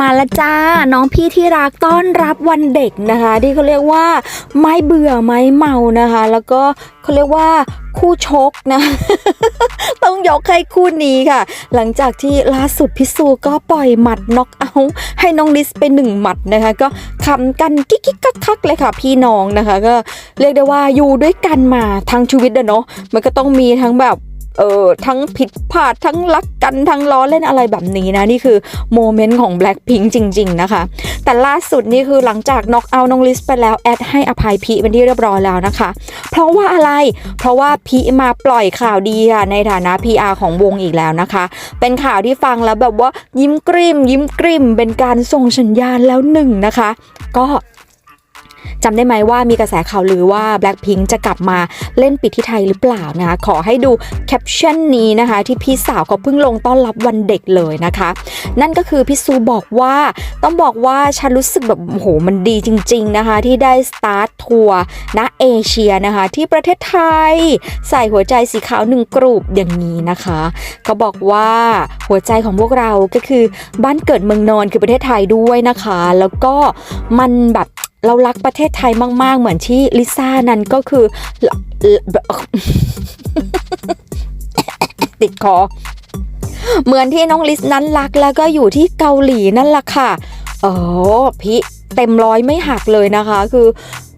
มาละจ้า น้องพี่ที่รักต้อนรับวันเด็กนะคะ ที่เขาเรียกว่าไม่เบื่อไม่เมานะคะ แล้วก็เขาเรียกว่าคู่ชกนะ ต้องยกให้คู่นี้ค่ะ หลังจากที่ล่าสุดพิสูก็ปล่อยหมัดน็อกเอาท์ให้น้องลิสไปหนึ่งหมัดนะคะ ก็ขำกันกิ๊กกิ๊กกักคักเลยค่ะ พี่น้องนะคะ ก็เรียกได้ว่าอยู่ด้วยกันมาทั้งชีวิตเนาะมันก็ต้องมีทั้งแบบ เออทั้งผิดพลาดทั้งรักกันทั้งล้อเล่นอะไรแบบนี้นะ นี่คือโมเมนต์ของ Blackpink จริง ๆ นะคะ แต่ล่าสุดนี่คือหลังจากน็อกเอาน้องลิสไปแล้วแอดให้อภัยพีเป็นที่เรียบร้อยแล้วนะคะ เพราะว่าอะไรเพราะว่าพีมาปล่อยข่าวดีค่ะในฐานะ PR ของวงอีกแล้วนะคะ เป็นข่าวที่ฟังแล้วแบบว่ายิ้มกริมยิ้มกริมเป็นการส่งสัญญาณแล้วหนึ่งนะคะ ก็ จำได้ไหมว่ามีกระแสข่าวลือว่า Blackpink จะกลับมาเล่นปิดที่ไทยหรือเปล่านะคะขอให้ดูแคปชั่นนี้นะคะ ที่พี่สาวเขาเพิ่งลงต้อนรับวันเด็กเลยนะคะ นั่นก็คือพี่ซูบอกว่าต้องบอกว่าฉันรู้สึกแบบโอ้โหมันดีจริง ๆนะคะ ที่ได้สตาร์ททัวร์ณเอเชียนะคะ ที่ประเทศไทย ใส่หัวใจสีขาวหนึ่งกลุ่มอย่างนี้นะคะเขาบอกว่าหัวใจของพวกเราก็คือบ้านเกิดเมืองนอนคือประเทศไทยด้วยนะคะ แล้วก็มันแบบ เรารักประเทศไทยมาก ๆ เหมือนที่ลิซ่านั้นก็คือติดคอ เหมือนที่น้องลิสนั้นรักแล้วก็อยู่ที่เกาหลีนั่นแหละค่ะ โออพี่เต็มร้อยไม่หักเลยนะคะ คือ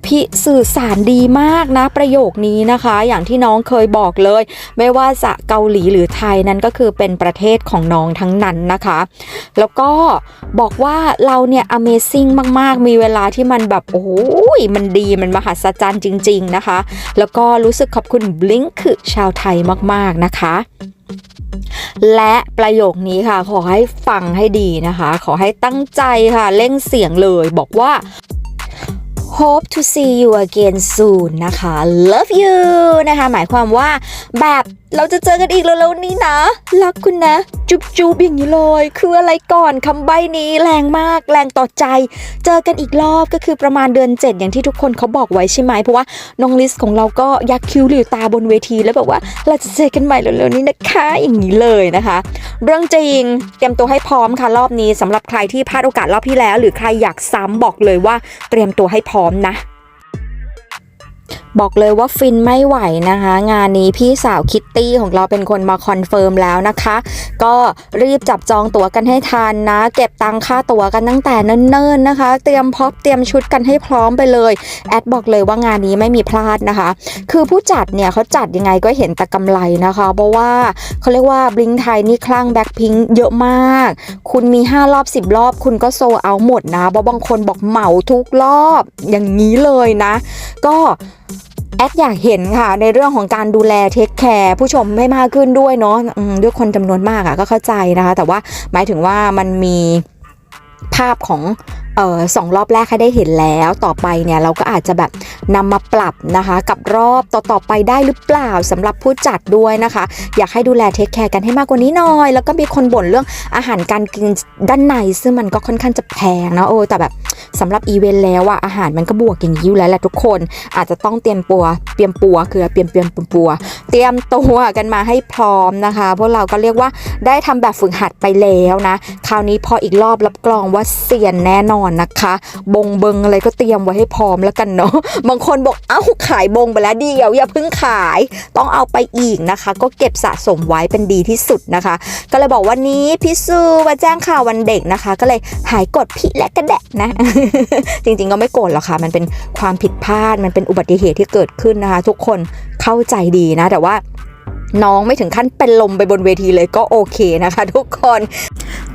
พี่สื่อสารดีมากนะประโยคนี้นะคะ อย่างที่น้องเคยบอกเลย ไม่ว่าจะเกาหลีหรือไทยนั้นก็คือเป็นประเทศของน้องทั้งนั้นนะคะ แล้วก็บอกว่าเราเนี่ย Amazing มากๆ มีเวลาที่มันแบบโอ้โหมันดีมันมหัศจรรย์จริง ๆนะคะ แล้วก็รู้สึกขอบคุณบลิงคือชาวไทยมากๆนะคะและประโยคนี้ค่ะ ขอให้ฟังให้ดีนะคะ ขอให้ตั้งใจค่ะเร่งเสียงเลยบอกว่า hope to see you again soon นะคะ love you นะคะ หมายความว่าแบบเราจะเจอกันอีกเร็วๆนี้นะ รักคุณนะ จุบจุบอย่างนี้เลย คืออะไรก่อนคำใบ้นี้แรงมากแรงต่อใจ เจอกันอีกรอบก็คือประมาณเดือน 7 อย่างที่ทุกคนเขาบอกไว้ใช่ไหมเพราะว่าน้องลิสของเราก็ยักคิ้วหรือตาบนเวที แล้วแบบว่าเราจะเจอกันใหม่เร็วๆนี้นะคะอย่างนี้เลยนะคะ เรื่องจริงเตรียมตัวให้พร้อมค่ะรอบนี้สำหรับใครที่พลาดโอกาสรอบที่แล้ว หรือใครอยากซ้ำบอกเลยว่าเตรียมตัวให้พร้อมนะ บอกเลยว่าฟินไม่ไหวนะคะ งานนี้พี่สาวคิตตี้ของเราเป็นคนมาคอนเฟิร์มแล้วนะคะ ก็รีบจับจองตั๋วกันให้ทันนะ เก็บตังค่าตั๋วกันตั้งแต่เนิ่นๆนะคะ เตรียมพ็อพเตรียมชุดกันให้พร้อมไปเลย แอดบอกเลยว่างานนี้ไม่มีพลาดนะคะ คือผู้จัดเนี่ยเขาจัดยังไงก็เห็นแต่กำไรนะคะ เพราะว่าเขาเรียกว่าบลิงไทยนี่คลั่งแบ็คพิงเยอะมาก คุณมี 5 รอบ 10 รอบ คุณก็โซเอาหมดนะเพราะบางคนบอกเหมาทุกรอบอย่างนี้เลยนะ ก็ แอดอยากเห็นค่ะในเรื่องของการดูแลเทคแคร์ผู้ชมให้มากขึ้นด้วยเนาะด้วยคนจำนวนมากอะก็เข้าใจนะคะ แต่ว่าหมายถึงว่ามันมีภาพของออสองรอบแรกให้ได้เห็นแล้วต่อไปเนี่ยเราก็อาจจะแบบนำมาปรับนะคะ กับรอบต่อๆไปได้หรือเปล่าสำหรับผู้จัดด้วยนะคะ อยากให้ดูแลเทคแคร์กันให้มากกว่านี้หน่อย แล้วก็มีคนบ่นเรื่องอาหารการกินด้านในซึ่งมันก็ค่อนข้างจะแพงนะโอ้แต่แบบ สำหรับอีเวนต์แล้วอะอาหารมันก็บวกอย่างนี้อยู่แล้วแหละทุกคน อาจจะต้องเตรียมปัวเตรียมปัวคือเตรียมเตรียมปัวเตรียมตัวกันมาให้พร้อมนะคะพวกเราก็เรียกว่าได้ทำแบบฝึกหัดไปแล้วนะ คราวนี้พออีกรอบรับกรองว่าเซียนแน่นอนนะคะ บงเบิงอะไรก็เตรียมไว้ให้พร้อมแล้วกันเนาะบางคนบอกเอ้าขายบงไปแล้วเดียวอย่าเพิ่งขาย ต้องเอาไปอีกนะคะ ก็เก็บสะสมไว้เป็นดีที่สุดนะคะ ก็เลยบอกวันนี้พี่ซูมาแจ้งข่าววันเด็กนะคะ ก็เลยหายกดพี่และกระแดะนะจริงๆก็ไม่โกรธหรอกค่ะมันเป็นความผิดพลาดมันเป็นอุบัติเหตุที่เกิดขึ้นนะคะ ทุกคนเข้าใจดีนะ แต่ว่า น้องไม่ถึงขั้นเป็นลมไปบนเวทีเลยก็โอเคนะคะ ทุกคน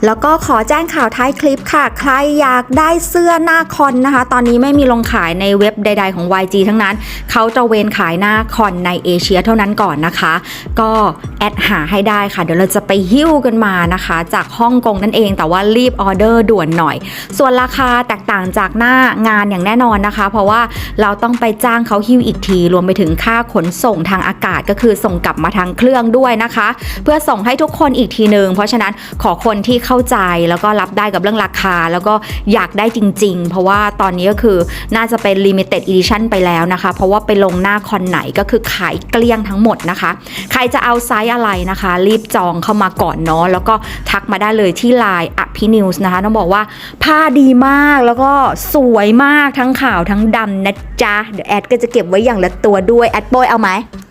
แล้วก็ขอแจ้งข่าวท้ายคลิปค่ะ ใครอยากได้เสื้อหน้าคอนนะคะ ตอนนี้ไม่มีลงขายในเว็บใด ๆของ YG ทั้งนั้น เขาจะเวนขายหน้าคอนในเอเชียเท่านั้นก่อนนะคะ ก็แอดหาให้ได้ค่ะ เดี๋ยวเราจะไปหิ้วกันมานะคะ จากฮ่องกงนั่นเอง แต่ว่ารีบออเดอร์ด่วนหน่อย ส่วนราคาแตกต่างจากหน้างานอย่างแน่นอนนะคะ เพราะว่าเราต้องไปจ้างเขาหิ้วอีกที รวมไปถึงค่าขนส่งทางอากาศก็คือส่งกลับมาททางเครื่องด้วยนะคะ เพื่อส่งให้ทุกคนอีกทีหนึ่งเพราะฉะนั้นขอคนที่เข้าใจแล้วก็รับได้กับเรื่องราคา แล้วก็อยากได้จริง ๆ เพราะว่าตอนนี้ก็คือน่าจะเป็น limited edition ไปแล้วนะคะ เพราะว่าไปลงหน้าคอนไหนก็คือขายเกลี้ยงทั้งหมดนะคะ ใครจะเอาไซส์อะไรนะคะ รีบจองเข้ามาก่อนเนาะแล้วก็ทักมาได้เลยที่ไลน์อภินิวส์นะคะต้องบอกว่าผ้าดีมากแล้วก็สวยมากทั้งขาวทั้งดำนะจ๊ะเดี๋ยวแอดก็จะเก็บไว้อย่างละตัวด้วยแอดโบยเอาไหม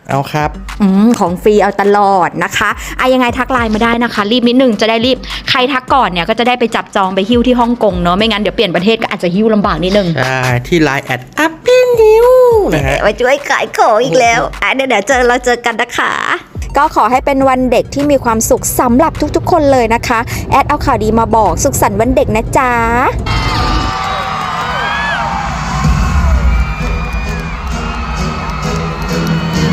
เอาครับอืมของฟรีเอาตลอดนะคะอะยังไงทักไลน์มาได้นะคะ รีบนิดนึงจะได้รีบใครทักก่อนเนี่ยก็จะได้ไปจับจองไปหิ้วที่ฮ่องกงเนาะไม่งั้นเดี๋ยวเปลี่ยนประเทศก็อาจจะหิ้วลำบากนิดนึงอ่าที่ไลน์แอดอัพปี้นิวนะฮะมาช่วยขายของอีกแล้วอะเดี๋ยวเดี๋ยวเจอเราเจอกันนะคะก็ขอให้เป็นวันเด็กที่มีความสุขสำหรับทุกๆ คนเลยนะคะ แอดเอาข่าวดีมาบอกสุขสันต์วันเด็กนะจ๊ะ